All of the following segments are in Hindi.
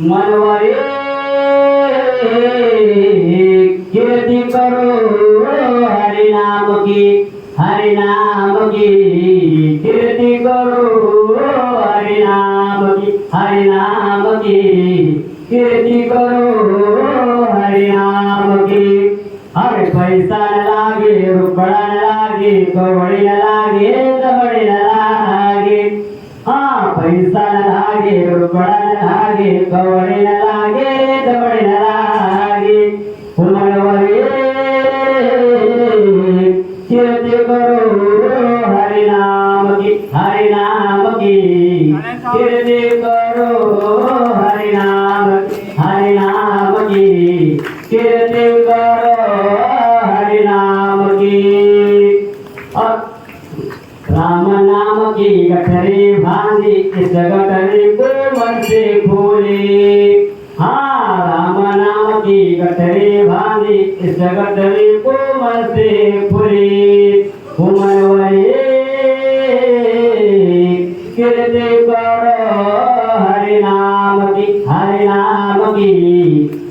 मनवरे कीर्ति करो हरि नाम की हरि नाम की। कीर्ति करो हरि नाम की हरि नाम की। कीर्ति करो हरि नाम की। अरे पैसा न लागे रुपड़ा न लागे कवड़ी न लागे दबड़ी न लागे। हाँ पैसा न ಹಾಗೆ ಹಾಗೆ ಲಾಗಿ ಗೌರಿನ ಲಾಗಿ ಕೀರ್ತಿ ಕರು ಹರಿನಾಮ ಕಿ ಕೀರ್ತಿ ಹರಿನಾಮ ಕೀರ್ತಿ गठरी भांगी, इस गठरी को मन से खोली हाँ राम नाम की गठरी भांगी, इस गठरी को मन से खोली उमर वये कीर्ति करो हरि नाम की, हरि नाम की।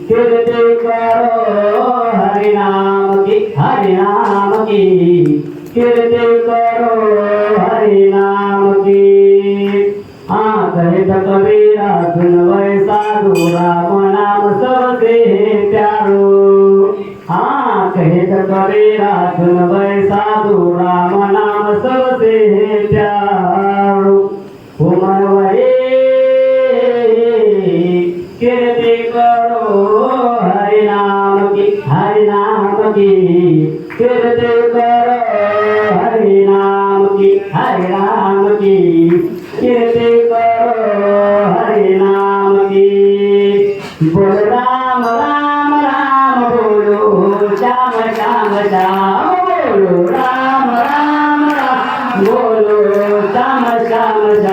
कीर्ति करो हरि नाम की, हरि नाम की। कीर्ति करो हरि नाम की हाँ कहे तो कबीरा सुन वै साधु राम नाम सबसे प्यारो हाँ कहे तो कबीरा सुन वै साधु राम नाम सबसे प्यारो उमर वही कीर्ति करो हरि नाम की हरि नाम की हरि राम की। कीर्ति करो हरे नाम की। बोल राम राम राम, बोलो, श्याम श्याम श्याम, बोलो, राम राम राम, बोलो, श्याम श्याम